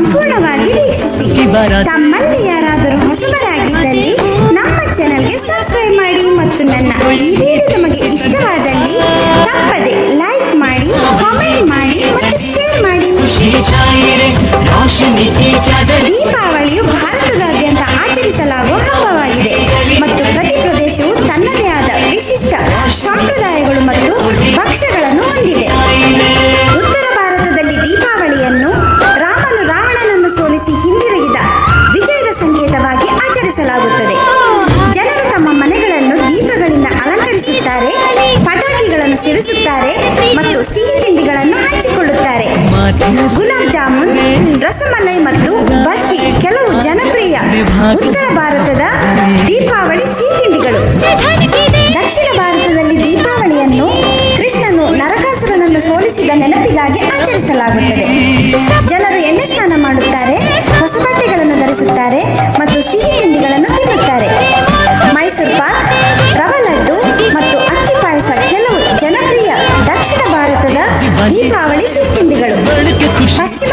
ಸಂಪೂರ್ಣವಾಗಿ ವೀಕ್ಷಿಸಿ. ತಮ್ಮಲ್ಲಿ ಯಾರಾದರೂ ಹೊಸಬರಾಗಿದ್ದಲ್ಲಿ ನಮ್ಮ ಚಾನಲ್ಗೆ ಸಬ್ಸ್ಕ್ರೈಬ್ ಮಾಡಿ ಮತ್ತು ನನ್ನ ಈ ವಿಡಿಯೋ ನಮಗೆ ಇಷ್ಟವಾದಲ್ಲಿ ತಪ್ಪದೆ ಲೈಕ್ ಮಾಡಿ ಕಾಮೆಂಟ್ ಮಾಡಿ ಮತ್ತು ಶೇರ್ ಮಾಡಿ. ದೀಪಾವಳಿಯು ಭಾರತದಾದ್ಯಂತ ಆಚರಿಸಲಾಗುತ್ತದೆ ಜನರು ತಮ್ಮ ಮನೆಗಳನ್ನು ದೀಪಗಳಿಂದ ಅಲಂಕರಿಸುತ್ತಾರೆ, ಪಟಾಕಿಗಳನ್ನು ಸಿಡಿಸುತ್ತಾರೆ ಮತ್ತು ಸಿಹಿ ತಿಂಡಿಗಳನ್ನು ಹಂಚಿಕೊಳ್ಳುತ್ತಾರೆ. ಗುಲಾಬ್ ಜಾಮೂನ್, ರಸಮಲೈ ಮತ್ತು ಬರ್ಫಿ ಕೆಲವು ಜನಪ್ರಿಯ ಉತ್ತರ ಭಾರತದ ದೀಪಾವಳಿ ಸಿಹಿ ತಿಂಡಿಗಳು. ದಕ್ಷಿಣ ಭಾರತದಲ್ಲಿ ದೀಪಾವಳಿಯನ್ನು ಕೃಷ್ಣನು ನರಕಾಸುರನನ್ನು ಸೋಲಿಸಿದ ನೆನಪಿಗಾಗಿ ಆಚರಿಸಲಾಗುತ್ತದೆ. ಹೊಸಬಟ್ಟೆಗಳನ್ನು ಧರಿಸುತ್ತಾರೆ ಮತ್ತು ಸಿಹಿ ತಿಂಡಿಗಳನ್ನು ತಿನ್ನುತ್ತಾರೆ. ಮೈಸೂರು ಪಾಕ್, ರವ ಲಡ್ಡು ಮತ್ತು ಅಕ್ಕಿ ಪಾಯಸ ಕೆಲವು ಜನಪ್ರಿಯ ದಕ್ಷಿಣ ಭಾರತದ ದೀಪಾವಳಿ ಸಿಹಿ ತಿಂಡಿಗಳು. ಪಶ್ಚಿಮ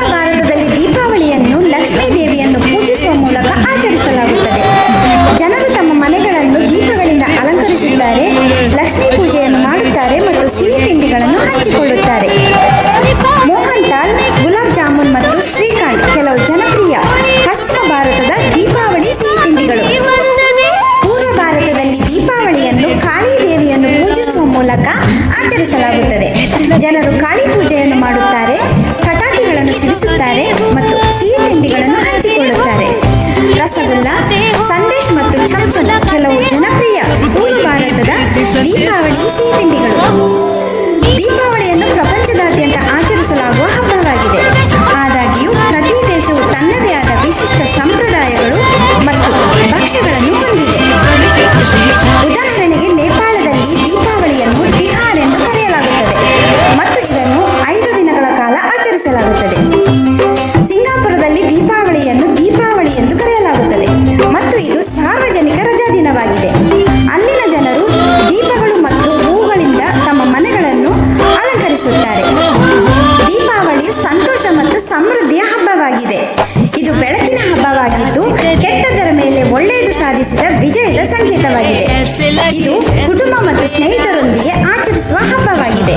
ಆಚರಿಸಲಾಗುತ್ತದೆ. ಜನರು ಕಾಳಿ ಪೂಜೆಯನ್ನು ಮಾಡುತ್ತಾರೆ, ಪಟಾಕಿಗಳನ್ನು ಸಿಡಿಸುತ್ತಾರೆ ಮತ್ತು ಸಿಹಿ ತಿಂಡಿಗಳನ್ನು ಹಂಚಿಕೊಳ್ಳುತ್ತಾರೆ. ರಸಗುಲ್ಲ, ಸಂದೇಶ್ ಮತ್ತು ಚಮಚಮ್ ಕೆಲವು ಜನಪ್ರಿಯ ಭಾರತದ ದೀಪಾವಳಿ ಸಿಹಿ ತಿಂಡಿಗಳು. ದೀಪಾವಳಿಯನ್ನು ಪ್ರಪಂಚದಾದ್ಯಂತ ಆಚರಿಸಲಾಗುವ ಇದು ಕುಟುಂಬ ಮತ್ತು ಸ್ನೇಹಿತರೊಂದಿಗೆ ಆಚರಿಸುವ ಹಬ್ಬವಾಗಿದೆ.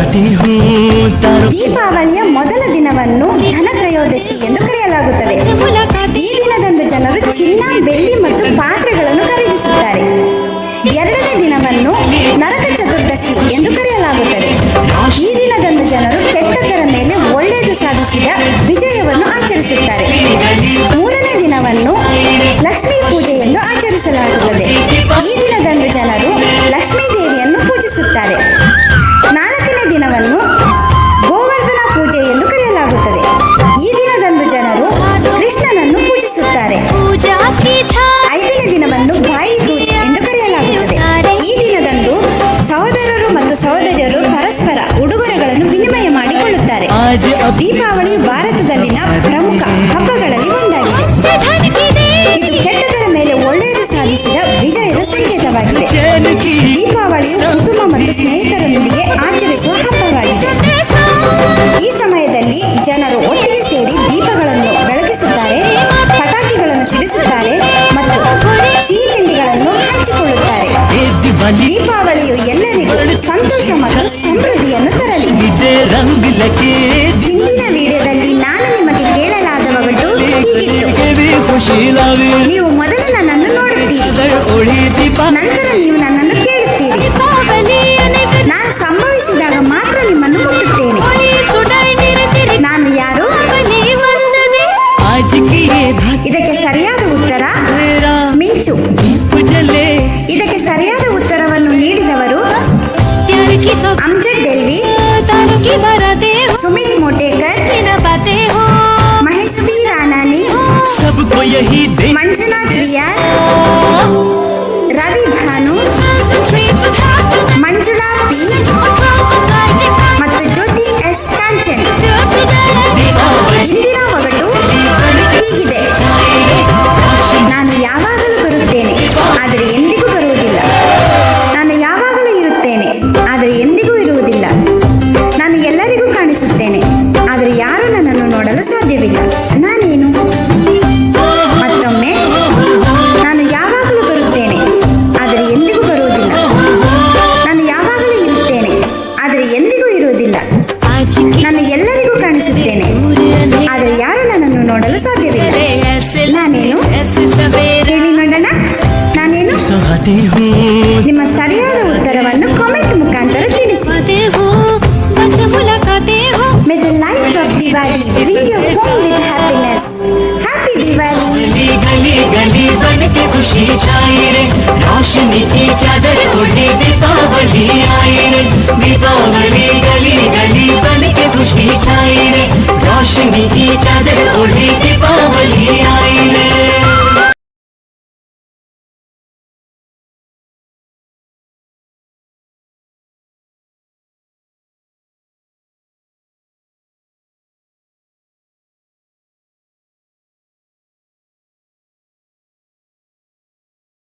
ದೀಪಾವಳಿಯ ಮೊದಲ ದಿನವನ್ನು ಧನತ್ರಯೋದಶಿ ಎಂದು ಕರೆಯಲಾಗುತ್ತದೆ. ಈ ದಿನದಂದು ಜನರು ಚಿನ್ನ, ಬೆಳ್ಳಿ ಮತ್ತು ಪಾತ್ರೆಗಳನ್ನು ಖರೀದಿಸುತ್ತಾರೆ. ಎರಡನೇ ದಿನವನ್ನು ನರಕ ಚತುರ್ದಶಿ ಎಂದು ಕರೆಯಲಾಗುತ್ತದೆ. ಈ ದಿನದಂದು ಜನರು ಕೆಟ್ಟದರ ಮೇಲೆ ಒಳ್ಳೆಯದು ಸಾಧಿಸಿದ ವಿಜಯವನ್ನು ಆಚರಿಸುತ್ತಾರೆ. ದೀಪಾವಳಿ ಭಾರತದಲ್ಲಿನ ಪ್ರಮುಖ ಹಬ್ಬಗಳಲ್ಲಿ ಒಂದಾಗಿದೆ. ಇದು ಕೆಟ್ಟದರ ಮೇಲೆ ಒಳ್ಳೆಯದು ಸಾಧಿಸಿದ ವಿಜಯದ ಸಂಕೇತವಾಗಿದೆ. ದೀಪಾವಳಿಯು ಕುಟುಂಬ ಮತ್ತು ಸ್ನೇಹಿತರೊಂದಿಗೆ ಆಚರಿಸುವ ಹಬ್ಬವಾಗಿದೆ. ಈ ಸಮಯದಲ್ಲಿ ಜನರು ಒಟ್ಟಿಗೆ ಸೇರಿ ದೀಪಗಳನ್ನು ಬೆಳಗಿಸುತ್ತಾರೆ ಪಟಾಕಿಗಳನ್ನು ಸಿಡಿಸುತ್ತಾರೆ ಮತ್ತು ಸಿಹಿ ತಿಂಡಿಗಳನ್ನು ಹಂಚಿಕೊಳ್ಳುತ್ತಾರೆ ದೀಪಾವಳಿಯು ಎಲ್ಲರಿಗೂ ಸಂತೋಷ ಮತ್ತು ಸಮೃದ್ಧಿಯನ್ನು ಹಿಂದಿನ ವಿಡಿಯೋದಲ್ಲಿ ನಾನು ನಿಮಗೆ ಕೇಳಲಾದ ಹೀಗಿತ್ತು. ನೀವು ಮೊದಲು ನನ್ನನ್ನು ನೋಡುತ್ತೀರಿ. ನಂತರ ನೀವು ನನ್ನನ್ನು ಕೇಳುತ್ತೀರಿ. ನಾನು ಸಂಭವಿಸಿದಾಗ ಮಾತ್ರ ನಿಮ್ಮನ್ನು ಮುಟ್ಟುತ್ತೇನೆ. ನಾನು ಯಾರು? ಇದಕ್ಕೆ ಸರಿಯಾದ ಉತ್ತರ ಮಿಂಚು. सुमित मोटेकर महेश भी राणा ने सबको यही मंजुनाथ रिया रवि भानु मंजुला पी ನಿಮ್ಮ ಸರಿಯಾದ ಉತ್ತರವನ್ನು ಕಾಮೆಂಟ್ ಮುಖಾಂತರ ತಿಳಿಸಿ May the light of Diwali bring you home with happiness. Happy Diwali!